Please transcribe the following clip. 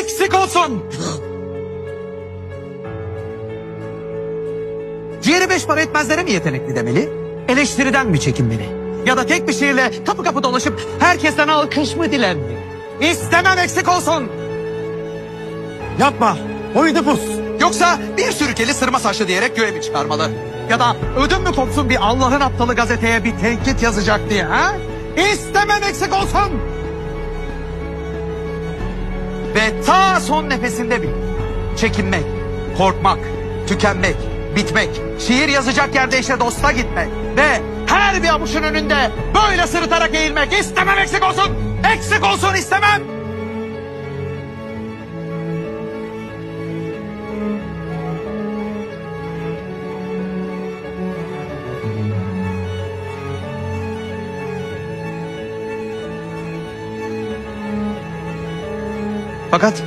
eksik olsun. Ciğeri beş para etmezlere mi yetenekli demeli? Eleştiriden mi çekinmeli? Ya da tek bir şiirle kapı kapı dolaşıp herkesten alkış mı dilenmeli? İstemem eksik olsun. Yapma. Oidipus. Yoksa bir sürükeli sırma saçlı diyerek görevi çıkarmalı. Ya da ödüm mü kopsun bir Allah'ın aptalı gazeteye bir tenkit yazacak diye ha? İstemem eksik olsun. Ve ta son nefesinde bir çekinmek, korkmak, tükenmek, bitmek, şiir yazacak yerde işte dosta gitmek ve her bir avuçun önünde böyle sırıtarak eğilmek istemem eksik olsun. Eksik olsun istemem. Fakat